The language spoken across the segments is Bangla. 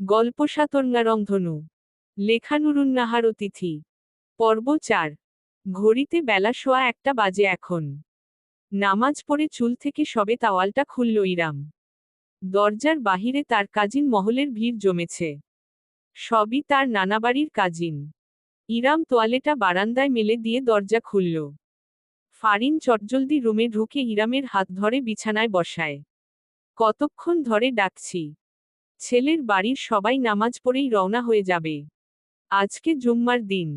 গল্প সাতর্ঙারংধনু লেখানুরুন্নাহার অতিথি পর্ব চার। ঘড়িতে বেলা শোয়া একটা বাজে এখন। নামাজ পড়ে চুল থেকে সবে তাওয়ালটা খুলল ইরাম। দরজার বাহিরে তার কাজিন মহলের ভিড় জমেছে। সবই তার নানাবাড়ির কাজিন। ইরাম তোয়ালেটা বারান্দায় মেলে দিয়ে দরজা খুলল। ফারিন চটজলদি রুমে ঢুকে ইরামের হাত ধরে বিছানায় বসায়। কতক্ষণ ধরে ডাকছি। ছেলের বাড়ির সবাই নামাজ পড়েই রওনা হয়ে যাবে। আজকে জুম্মার দিন।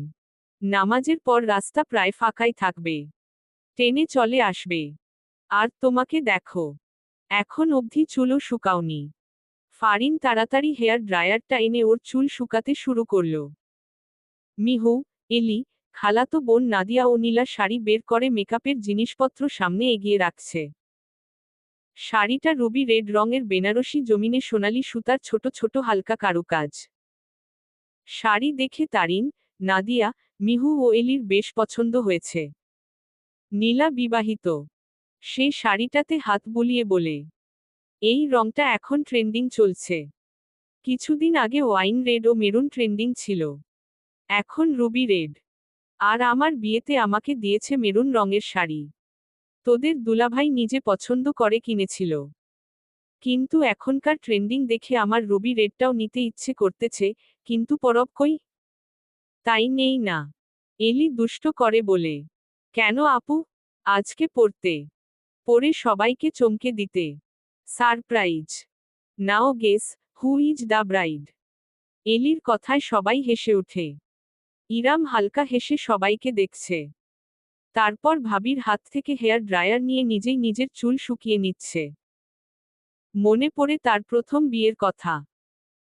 নামাজের পর রাস্তা প্রায় ফাঁকাই থাকবে। টেনে চলে আসবে। আর তোমাকে দেখো। এখন অবধি চুলও শুকাওনি। ফারিন তাড়াতাড়ি হেয়ার ড্রায়ারটা এনে ওর চুল শুকাতে শুরু করল। মিহু, এলি, খালাতো বোন নাদিয়া ও নীলা শাড়ি বের করে মেকআপের জিনিসপত্র সামনে এগিয়ে রাখছে। শাড়িটা রুবি রেড রঙের বেনারসি জমিনে সোনালি সুতার ছোট ছোট হালকা কারুকাজ। শাড়ি দেখে তারিন, নাদিয়া, মিহু ও এলির বেশ পছন্দ হয়েছে। নীলা বিবাহিত। সে শাড়িটাতে হাত বুলিয়ে বলে, এই রংটা এখন ট্রেন্ডিং চলছে। কিছুদিন আগে ওয়াইন রেড ও মেরুন ট্রেন্ডিং ছিল। এখন রুবি রেড। আর আমার বিয়েতে আমাকে দিয়েছে মেরুন রঙের শাড়ি। তোদের দুলাভাই নিজে পছন্দ করে কিনেছিল। কিন্তু এখনকার ট্রেন্ডিং দেখে আমার রবি রেডটাও নিতে ইচ্ছে করতেছে, কিন্তু পরব কই? তাই নেই না। এলি দুষ্ট করে বলে, কেন আপু? আজকে পড়তে। পড়ে সবাইকে চমকে দিতে। Surprise. Now guess, who is the bride. এলির কথায় সবাই হেসে ওঠে। ইরাম হালকা হেসে সবাইকে দেখছে। তারপর ভাবির হাত থেকে হেয়ার ড্রায়ার নিয়ে নিজেই নিজের চুল শুকিয়ে নিচ্ছে। মনে পড়ে তার প্রথম বিয়ের কথা।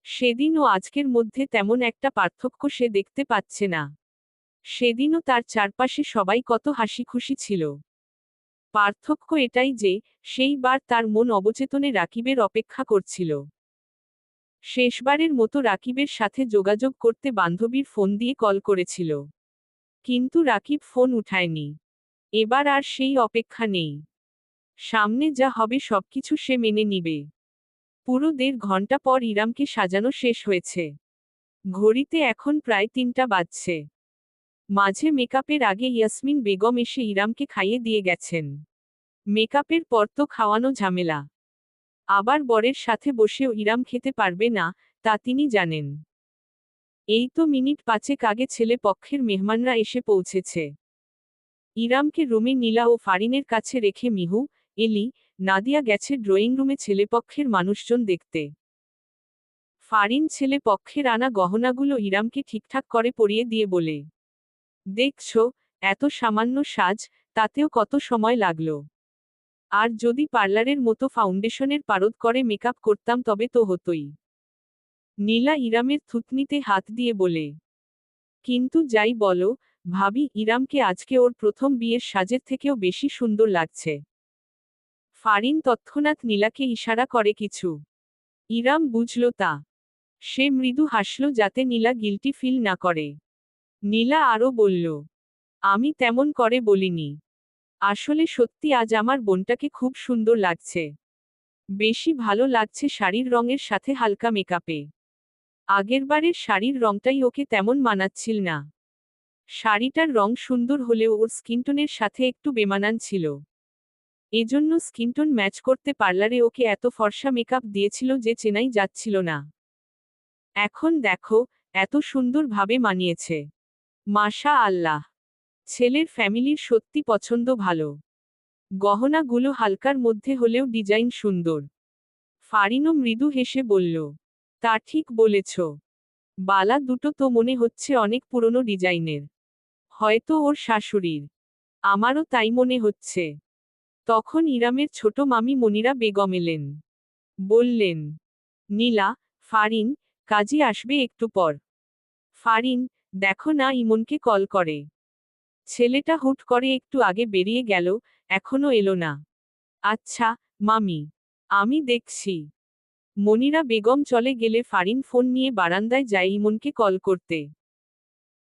সেদিন ও আজকের মধ্যে তেমন একটা পার্থক্য সে দেখতে পাচ্ছে না। সেদিনও তার চারপাশে সবাই কত হাসি খুশি ছিল। পার্থক্য এটাই যে সেইবার তার মন অবচেতনে রাকিবের অপেক্ষা করছিল। শেষবারের মতো রাকিবের সাথে যোগাযোগ করতে বান্ধবীর ফোন দিয়ে কল করেছিল। কিন্তু রাকিব ফোন উঠায়নি। এবার আর সেই অপেক্ষা নেই। সামনে যা হবে সবকিছু সে মেনে নিবে। পুরো দেড় ঘণ্টা পর ইরামকে সাজানো শেষ হয়েছে। ঘড়িতে এখন প্রায় তিনটা বাজছে। মাঝে মেকআপের আগে ইয়াসমিন বেগম এসে ইরামকে খাইয়ে দিয়ে গেছেন। মেকআপের পর তো খাওয়ানো ঝামেলা। আবার বরের সাথে বসেও ইরাম খেতে পারবে না, তা তিনি জানেন। এই তো মিনিট পাঁচেক আগে ছেলে পক্ষের মেহমানরা এসে পৌঁছেছে। ইরামকে রুমে নীলা ও ফারিনের কাছে রেখে মিহু, এলি, নাদিয়া গেছে ড্রয়িং রুমে ছেলেপক্ষের মানুষজন দেখতে। ফারিন ছেলে পক্ষের আনা গহনাগুলো ইরামকে ঠিকঠাক করে পরিয়ে দিয়ে বলে, দেখছ, এত সামান্য সাজ, তাতেও কত সময় লাগল। আর যদি পার্লারের মতো ফাউন্ডেশনের পারদ করে মেকআপ করতাম তবে তো হতোই। নীলা ইরামের থুতনিতে হাত দিয়ে বলে, কিন্তু যাই বলো, ভাবি ইরামকে আজকে ওর প্রথম বিয়ের সাজের থেকেও বেশি সুন্দর লাগছে। ফারিন তৎক্ষণাৎ নীলাকে ইশারা করে কিছু। ইরাম বুঝল তা। সে মৃদু হাসল যাতে নীলা গিলটি ফিল না করে। নীলা আরও বলল, আমি তেমন করে বলিনি। আসলে সত্যি আজ আমার বোনটাকে খুব সুন্দর লাগছে। বেশি ভালো লাগছে শাড়ির রঙের সাথে হালকা মেকআপে। আগেরবারের শাড়ির রংটাই ওকে তেমন মানাচ্ছিল না। শাড়িটার রং সুন্দর হলেও ওর স্কিনটোনের সাথে একটু বেমানান ছিল। এজন্য স্কিনটোন ম্যাচ করতে পার্লারে ওকে এত ফর্সা মেকআপ দিয়েছিল যে চেনাই যাচ্ছিল না। এখন দেখো, এত সুন্দরভাবে মানিয়েছে। মাশা আল্লাহ! ছেলের ফ্যামিলির সত্যি পছন্দ ভালো। গহনাগুলো হালকার মধ্যে হলেও ডিজাইন সুন্দর। ফারিনো মৃদু হেসে বলল তা ঠিক বলেছ। বালা দুটো তো মনে হচ্ছে অনেক পুরনো ডিজাইনের। হয়তো ওর শাশুড়ির। আমারও তাই মনে হচ্ছে। তখন ইরামের ছোট মামি মনিরা বেগম এলেন। বললেন, নীলা, ফারিন, কাজী আসবে একটু পর। ফারিন, দেখো না ইমনকে কল করে। ছেলেটা হুট করে একটু আগে বেরিয়ে গেল, এখনও এলো না। আচ্ছা মামি, আমি দেখছি। মনিরা বেগম চলে গেলে ফারিন ফোন নিয়ে বারান্দায় যায় ইমনকে কল করতে।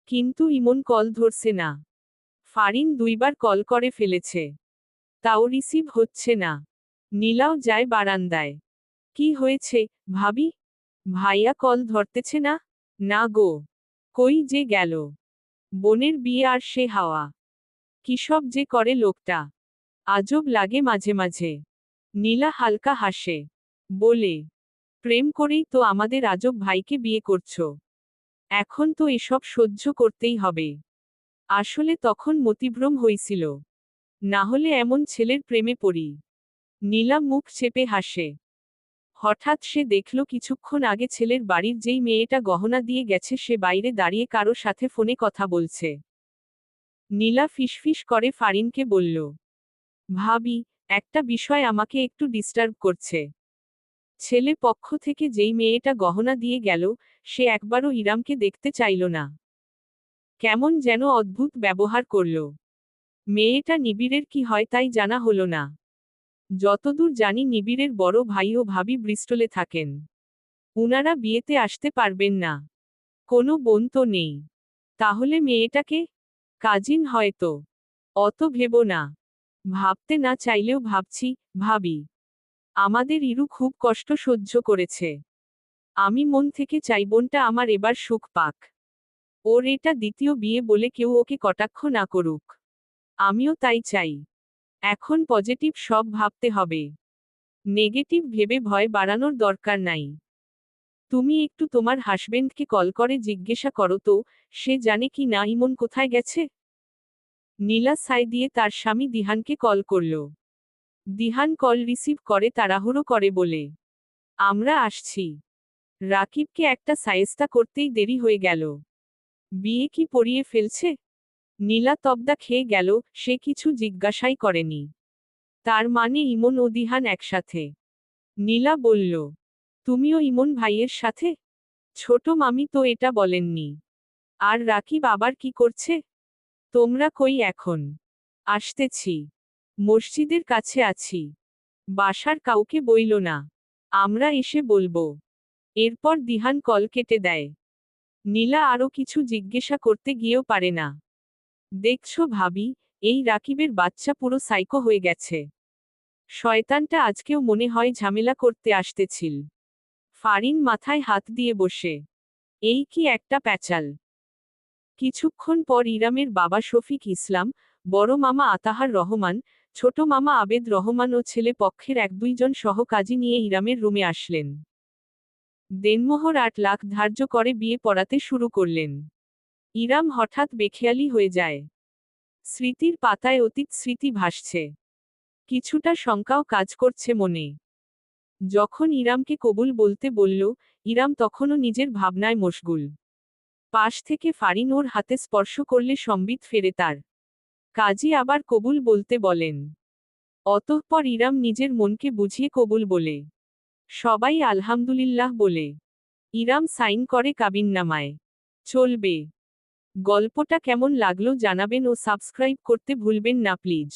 কিন্তু ইমন কল ধরছে না। ফারিন দুইবার কল করে ফেলেছে। তাও রিসিভ হচ্ছে না। নীলাও যায় বারান্দায়। কি হয়েছে, ভাবি? ভাইয়া কল ধরতেছে না? না গো। কই যে গেল? বোনের বিয়ে আর সে হাওয়া। কিসব যে করে লোকটা। আজব লাগে মাঝে মাঝে। নীলা হালকা হাসে। বলে প্রেম করেই তো আমাদের আজব ভাইকে বিয়ে করছ। এখন তো এসব সহ্য করতেই হবে। আসলে তখন মতিভ্রম হইছিল। না হলে এমন ছেলের প্রেমে পড়ি। নীলা মুখ চেপে হাসে। হঠাৎ সে দেখল কিছুক্ষণ আগে ছেলের বাড়ির যেই মেয়েটা গহনা দিয়ে গেছে সে বাইরে দাঁড়িয়ে কারও সাথে ফোনে কথা বলছে। নীলা ফিসফিস করে ফারিনকে বলল, ভাবি, একটা বিষয় আমাকে একটু ডিস্টার্ব করছে। ছেলে পক্ষ থেকে যেই মেয়েটা গহনা দিয়ে গেল, সে একবারও ইরামকে দেখতে চাইল না। কেমন যেন অদ্ভুত ব্যবহার করল। মেয়েটা নিবিড়ের কি হয় তাই জানা হলো না। যতদূর জানি নিবিড়ের বড় ভাই ও ভাবি ব্রিস্টলে থাকেন। উনারা বিয়েতে আসতে পারবেন না। কোনো বোন তো নেই। তাহলে মেয়েটাকে? কাজিন হয়তো অত ভেব না। ভাবতে না চাইলেও ভাবছি, ভাবি। আমাদের ইরু খুব কষ্ট সহ্য করেছে। আমি মন থেকে চাই বোনটা আমার এবার সুখ পাক। ওর এটা দ্বিতীয় বিয়ে বলে কেউ ওকে কটাক্ষ না করুক। আমিও তাই চাই। এখন পজিটিভ সব ভাবতে হবে। নেগেটিভ ভেবে ভয় বাড়ানোর দরকার নাই। তুমি একটু তোমার হাসবেন্ডকে কল করে জিজ্ঞাসা করো তো, সে জানে কি না ইমন কোথায় গেছে? নীলা সাই দিয়ে তার স্বামী দিহানকে কল করল। দিহান কল রিসিভ করে, তাড়াহুড়ো করে বলে, আমরা আসছি। রাকিবকে একটা সায়েস্তা করতেই দেরি হয়ে গেল। বিয়ে কি পড়িয়ে ফেলছে? নীলা তবদা খেয়ে গেল, সে কিছু জিজ্ঞাসাই করেনি। তার মানে ইমন ও দিহান একসাথে। নীলা বলল, তুমিও ইমন ভাইয়ের সাথে? ছোট মামি তো এটা বলেননি। আর রাকিব আবার কি করছে? তোমরা কই এখন? আসতেছি। মসজিদের কাছে আছি। বাসার কাউকে বইল না। আমরা এসে বলব। এরপর দিহান কল কেটে দেয়। নীলা আরও কিছু জিজ্ঞাসা করতে গিয়েও পারে না। দেখছ ভাবি, এই রাকিবের বাচ্চা পুরো সাইকো হয়ে গেছে। শয়তানটা আজকেও মনে হয় ঝামেলা করতে আসতেছিল। ফারিন মাথায় হাত দিয়ে বসে। এই কি একটা প্যাচাল। কিছুক্ষণ পর ইরামের বাবা শফিক ইসলাম, বড় মামা আতাহার রহমান ছোট মামা আবেদ রহমান ও ছেলে পক্ষের এক দুইজন সহ কাজী নিয়ে ইরামের রুমে আসলেন। দেনমোহর আট লাখ ধার্য করে বিয়ে পড়াতে শুরু করলেন। ইরাম হঠাৎ বেখেয়ালি হয়ে যায়। স্মৃতির পাতায় অতীত স্মৃতি ভাসছে। কিছুটা শঙ্কাও কাজ করছে মনে। যখন ইরামকে কবুল বলতে বলল, ইরাম তখনও নিজের ভাবনায় মশগুল। পাশ থেকে ফারিন ওর হাতে স্পর্শ করলে সম্বিত ফেরে তার। কাজী আবার কবুল বলতে বলেন। অতঃপর ইরাম নিজের মনকে বুঝিয়ে কবুল বলে। সবাই আলহামদুলিল্লাহ বলে। ইরাম সাইন করে কাবিননামায়। চলবে। গল্পটা কেমন লাগল জানাবেন ও সাবস্ক্রাইব করতে ভুলবেন না প্লিজ।